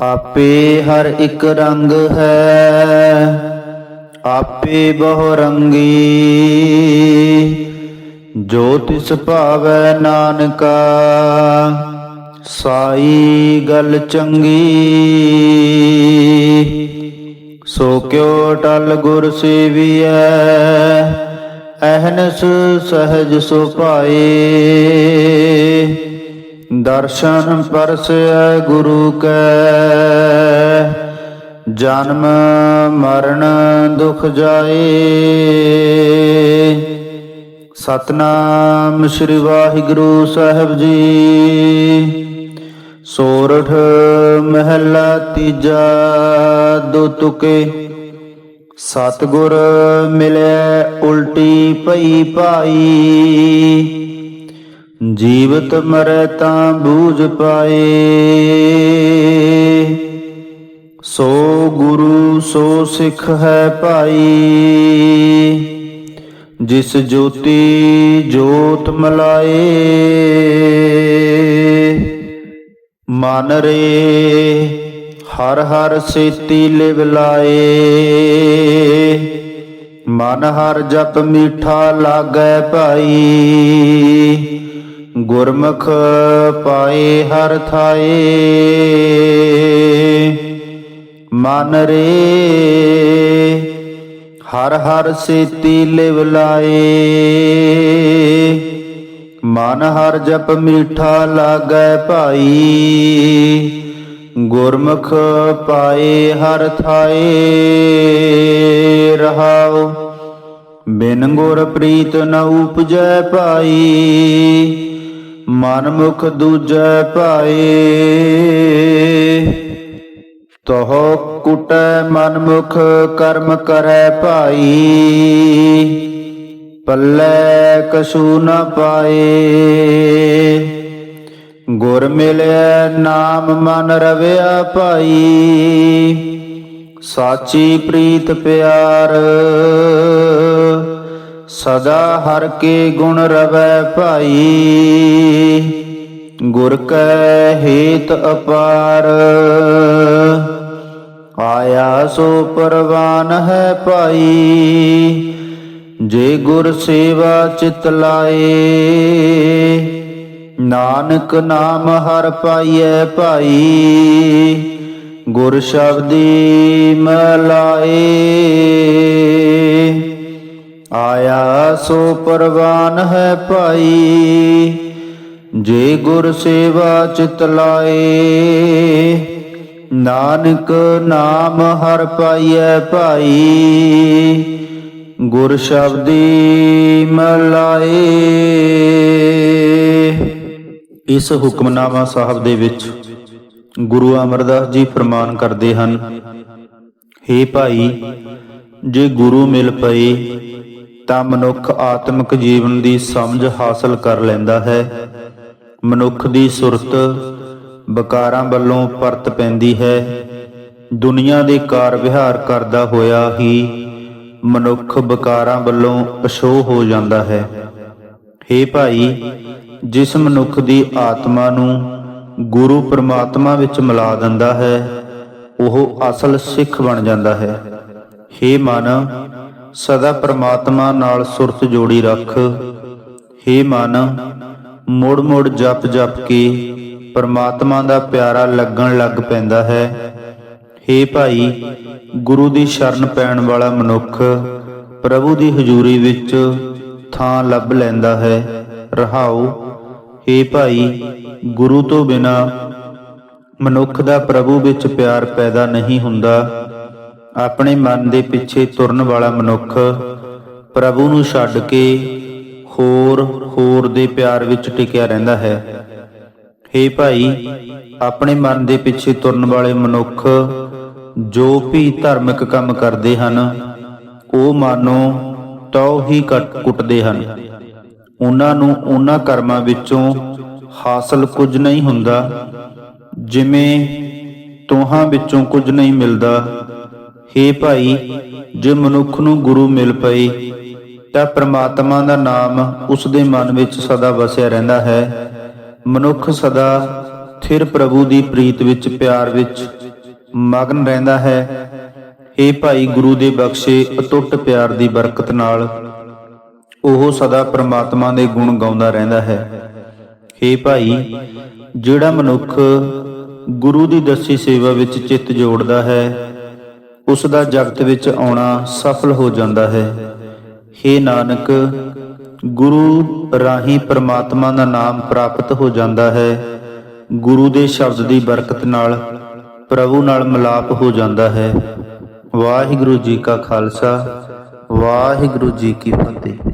ਆਪੇ ਹਰ ਇੱਕ ਰੰਗ ਹੈ, ਆਪੇ ਬਹੁ ਰੰਗੀ। ਜੋ ਤਿਸ ਭਾਵੈ ਨਾਨਕਾ, ਸਾਈ ਗੱਲ ਚੰਗੀ। ਸੋ ਕਿਉ ਟਲ ਗੁਰ ਸੇਵੀਐ, ਅਹਨਸ ਸਹਜ ਸੁਭਾਏ ਦਰਸ਼ਨ ਪਰਸੈ ਗੁਰੂ ਕੈ। ਜਨਮ, ਮਰਨ, ਦੁਖ ਜਾਏ। ਸਤਨਾਮ ਸ੍ਰੀ ਵਾਹਿਗੁਰੂ ਸਾਹਿਬ ਜੀ। ਸੋਰਠ ਮਹਿਲਾ ਤੀਜਾ ਦੋ ਤੁਕੇ। ਸਤਗੁਰ ਮਿਲਿਆ ਉਲਟੀ ਪਈ ਪਾਈ ਜੀਵਤ ਮਰੈ ਤਾਂ ਬੂਝ ਪਾਏ। ਸੋ ਗੁਰੂ, ਸੋ ਸਿੱਖ ਹੈ ਭਾਈ। ਜਿਸ ਜੋਤੀ ਜੋਤ ਮਲਾਏ। ਮਨ ਰੇ ਹਰ ਹਰ ਸੇਤੀ ਲਿਵ ਲਾਏ। ਮਨ ਹਰ ਜਪ ਮੀਠਾ ਲਾਗੈ ਭਾਈ। ਗੁਰਮੁਖ ਪਾਏ ਹਰ ਥਾਏ। ਮਨ ਰੇ ਹਰ ਹਰ ਸੇਤੀ ਲਿਵ ਲਾਏ। ਮਨ ਹਰ ਜਪ ਮੀਠਾ ਲਾਗੈ ਭਾਈ। ਗੁਰਮੁਖ ਪਾਏ ਹਰ ਥਾਏ ਰਹਾਉ। ਬਿਨ ਗੁਰ ਪ੍ਰੀਤ ਨ ਉਪਜੈ ਪਾਈ ਮਨ ਮੁਖ ਦੂਜੈ ਭਾਏ ਤਹ ਕੁਟੈ ਮਨ ਮੁਖ ਕਰਮ ਕਰੈ ਭਾਈ, ਪੱਲੇ ਕਛੂ ਨ ਪਾਏ। ਗੁਰ ਮਿਲਿਆ ਨਾਮ ਮਨ ਰਵਿਆ ਭਾਈ, ਸਾਚੀ ਪ੍ਰੀਤ ਪਿਆਰ। ਸਦਾ ਹਰ ਕੇ ਗੁਣ ਰਵੈ ਭਾਈ। ਗੁਰ ਕੈ ਹੇਤ ਅਪਾਰ। ਆਇਆ ਸੋ ਪਰਵਾਨ ਹੈ ਭਾਈ। ਜੇ ਗੁਰ ਸੇਵਾ ਚਿਤ ਲਾਏ, ਨਾਨਕ ਨਾਮ ਹਰ ਪਾਈਐ ਭਾਈ। ਗੁਰ ਸ਼ਬਦੀ ਮਲਾਏ ਸੋ ਪਰਵਾਨ ਹੈ ਭਾਈ, ਜੇ ਗੁਰ ਸੇਵਾ ਚਿਤ ਲਾਏ, ਨਾਨਕ ਨਾਮ ਹਰ ਪਾਈਐ ਭਾਈ, ਗੁਰ ਸ਼ਬਦੀ ਮਲਾਏ ਇਸ ਹੁਕਮਨਾਮਾ ਸਾਹਿਬ ਦੇ ਵਿੱਚ ਗੁਰੂ ਅਮਰਦਾਸ ਜੀ ਫਰਮਾਨ ਕਰਦੇ ਹਨ, ਹੇ ਭਾਈ, ਜੇ ਗੁਰੂ ਮਿਲ ਪਏ ਤਾਂ ਮਨੁੱਖ ਆਤਮਿਕ ਜੀਵਨ ਦੀ ਸਮਝ ਹਾਸਲ ਕਰ ਲੈਂਦਾ ਹੈ। ਮਨੁੱਖ ਦੀ ਸੁਰਤ ਵਿਕਾਰਾਂ ਵੱਲੋਂ ਪਰਤ ਪੈਂਦੀ ਹੈ। ਦੁਨੀਆ ਦੇ ਕਾਰ ਵਿਹਾਰ ਕਰਦਾ ਹੋਇਆ ਹੀ ਮਨੁੱਖ ਵਿਕਾਰਾਂ ਵੱਲੋਂ ਅਸ਼ੋਹ ਹੋ ਜਾਂਦਾ ਹੈ। ਹੇ ਭਾਈ, ਜਿਸ ਮਨੁੱਖ ਦੀ ਆਤਮਾ ਨੂੰ ਗੁਰੂ ਪਰਮਾਤਮਾ ਵਿੱਚ ਮਿਲਾ ਦਿੰਦਾ ਹੈ, ਉਹ ਅਸਲ ਸਿੱਖ ਬਣ ਜਾਂਦਾ ਹੈ। ਹੇ ਮਨ ਸਦਾ ਪ੍ਰਮਾਤਮਾ ਨਾਲ ਸੁਰਤ ਜੋੜੀ ਰੱਖ। ਹੇ ਮਨ ਮੁੜ ਮੁੜ ਜਪ ਜਪ ਕੇ ਪ੍ਰਮਾਤਮਾ ਦਾ ਪਿਆਰਾ ਲੱਗਣ ਲੱਗ ਪੈਂਦਾ ਹੈ। ਹੇ ਭਾਈ, ਗੁਰੂ ਦੀ ਸ਼ਰਨ ਪੈਣ ਵਾਲਾ ਮਨੁੱਖ ਪ੍ਰਭੂ ਦੀ ਹਜ਼ੂਰੀ ਵਿੱਚ ਥਾਂ ਲੱਭ ਲੈਂਦਾ ਹੈ। ਰਹਾਉ, ਹੇ ਭਾਈ, ਗੁਰੂ ਤੋਂ ਬਿਨਾ ਮਨੁੱਖ ਦਾ ਪ੍ਰਭੂ ਵਿੱਚ ਪਿਆਰ ਪੈਦਾ ਨਹੀਂ ਹੁੰਦਾ। ਆਪਣੇ ਮਨ ਦੇ ਪਿੱਛੇ ਤੁਰਨ ਵਾਲਾ ਮਨੁੱਖ ਪ੍ਰਭੂ ਨੂੰ ਛੱਡ ਕੇ ਹੋਰ ਹੋਰ ਦੇ ਪਿਆਰ ਵਿੱਚ ਟਿਕਿਆ ਰਹਿੰਦਾ ਹੈ। ਹੇ ਭਾਈ, ਆਪਣੇ ਮਨ ਦੇ ਪਿੱਛੇ ਤੁਰਨ ਵਾਲੇ ਮਨੁੱਖ ਜੋ ਵੀ ਧਾਰਮਿਕ ਕੰਮ ਕਰਦੇ ਹਨ, ਉਹ ਮਾਨੋ ਤਉ ਹੀ ਕੱਟ ਕੁੱਟਦੇ ਹਨ। ਉਹਨਾਂ ਨੂੰ ਉਹਨਾਂ ਕਰਮਾਂ ਵਿੱਚੋਂ ਹਾਸਲ ਕੁਝ ਨਹੀਂ ਹੁੰਦਾ, ਜਿਵੇਂ ਤੋਹਾਂ ਵਿੱਚੋਂ ਕੁਝ ਨਹੀਂ ਮਿਲਦਾ। ਹੇ ਭਾਈ, ਜੇ ਮਨੁੱਖ ਨੂੰ ਗੁਰੂ ਮਿਲ ਪਏ ਤਾਂ ਪ੍ਰਮਾਤਮਾ ਦਾ ਨਾਮ ਉਸ ਦੇ ਮਨ ਵਿੱਚ ਸਦਾ ਵਸਿਆ ਰਹਿੰਦਾ ਹੈ। ਮਨੁੱਖ ਸਦਾ ਥਿਰ ਪ੍ਰਭੂ ਦੀ ਪ੍ਰੀਤ ਵਿੱਚ, ਪਿਆਰ ਵਿੱਚ ਮਗਨ ਰਹਿੰਦਾ ਹੈ। ਇਹ ਭਾਈ, ਗੁਰੂ ਦੇ ਬਖਸ਼ੇ ਅਟੁੱਟ ਪਿਆਰ ਦੀ ਬਰਕਤ ਨਾਲ ਉਹ ਸਦਾ ਪ੍ਰਮਾਤਮਾ ਦੇ ਗੁਣ ਗਾਉਂਦਾ ਰਹਿੰਦਾ ਹੈ। हे ਭਾਈ, ਜਿਹੜਾ ਮਨੁੱਖ ਗੁਰੂ ਦੀ ਦੱਸੀ ਸੇਵਾ ਵਿੱਚ ਚਿੱਤ ਜੋੜਦਾ ਹੈ ਉਸ ਦਾ ਜਗਤ ਵਿੱਚ ਆਉਣਾ ਸਫਲ ਹੋ ਜਾਂਦਾ ਹੈ। हे ਨਾਨਕ, ਗੁਰੂ ਰਾਹੀਂ ਪ੍ਰਮਾਤਮਾ ਦਾ ਨਾਮ ਪ੍ਰਾਪਤ ਹੋ ਜਾਂਦਾ ਹੈ। ਗੁਰੂ ਦੇ ਸ਼ਬਦ ਦੀ ਬਰਕਤ ਨਾਲ ਪ੍ਰਭੂ ਨਾਲ ਮਿਲਾਪ ਹੋ ਜਾਂਦਾ ਹੈ। ਵਾਹਿਗੁਰੂ ਜੀ ਕਾ ਖਾਲਸਾ, ਵਾਹਿਗੁਰੂ ਜੀ ਕੀ ਫਤਿਹ।